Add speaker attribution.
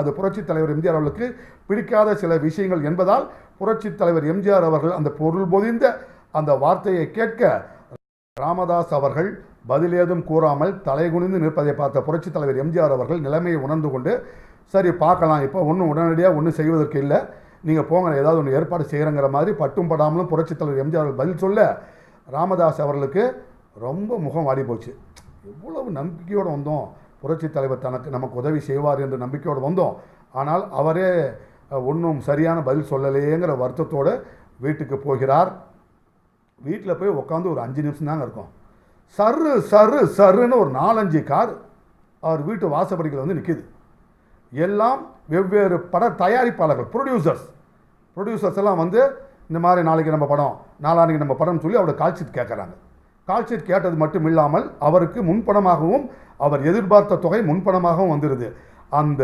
Speaker 1: அது புரட்சித் தலைவர் எம்ஜிஆர் அவர்களுக்கு பிடிக்காத சில விஷயங்கள் என்பதால் புரட்சித் தலைவர் எம்ஜிஆர் அவர்கள் அந்த பொருள் பொதிந்த அந்த வார்த்தையை கேட்க ராமதாஸ் அவர்கள் பதிலேதும் கூறாமல் தலைகுனிந்து நிற்பதை பார்த்த புரட்சித் தலைவர் எம்ஜிஆர் அவர்கள் நிலைமையை உணர்ந்து கொண்டு சரி பார்க்கலாம். இப்போ ஒன்றும் உடனடியாக ஒன்றும் செய்வதற்கு இல்லை. நீங்கள் போங்க. ஏதாவது ஒன்று ஏற்பாடு செய்கிறங்கிற மாதிரி பட்டும் படாமலும் புரட்சித் தலைவர் எம்ஜிஆர் அவர்கள் பதில் சொல்ல ராமதாஸ் அவர்களுக்கு ரொம்ப முகம் வாடி போச்சு. எவ்வளவு நம்பிக்கையோடு வந்தோம். புரட்சித் தலைவர் தனக்கு நமக்கு உதவி செய்வார் என்று நம்பிக்கையோடு வந்தோம். ஆனால் அவரே ஒன்றும் சரியான பதில் சொல்லலையேங்கிற வருத்தத்தோடு வீட்டுக்கு போகிறார். வீட்டில் போய் உட்காந்து ஒரு அஞ்சு நிமிஷம் தாங்க இருக்கும். சரு சரு சருன்னு ஒரு நாலஞ்சு கார் அவர் வீட்டு வாசப்படிகள் வந்து நிற்கிது எல்லாம் வெவ்வேறு பட தயாரிப்பாளர்கள் ப்ரொடியூசர்ஸ் ப்ரொடியூசர்ஸ் எல்லாம் வந்து இந்த மாதிரி நாளைக்கு நம்ம படம் நாளான்னைக்கு நம்ம படம்னு சொல்லி அவரோட கால் கேட்குறாங்க கால்ஷீட் கேட்டது மட்டும் இல்லாமல் அவருக்கு முன்பணமாகவும் அவர் எதிர்பார்த்த தொகை முன்பணமாகவும் வந்துடுது அந்த